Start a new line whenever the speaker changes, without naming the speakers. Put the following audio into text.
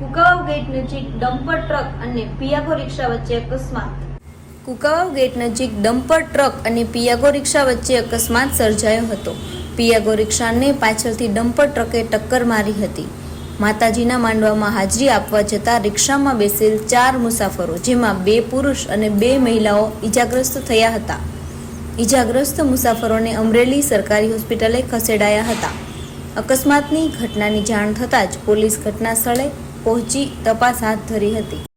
Kukavav gate નજીક dumper truck અને Piaggio rickshaw વચ્ચે અકસ્માત. કુકાવાવ ગેટ નજીક ડમ્પર ટ્રક અને પિયાગો રિક્ષા વચ્ચે અકસ્માત સર્જાયો હતો. પિયાગો રિક્ષાને પાછળથી ડમ્પર ટ્રકે ટક્કર મારી હતી. માતાજીના માંડવામાં હાજરી આપવા જતા રિક્ષામાં બેસેલ ચાર મુસાફરો, જેમાં બે પુરુષ અને બે મહિલાઓ ઈજાગ્રસ્ત થયા હતા. ઈજાગ્રસ્ત મુસાફરોને અમરેલી સરકારી હોસ્પિટલે ખસેડાયા હતા. અકસ્માતની ઘટનાની જાણ થતાં જ પોલીસ ઘટના સ્થળે પહોંચી તપાસ હાથ ધરી હતી.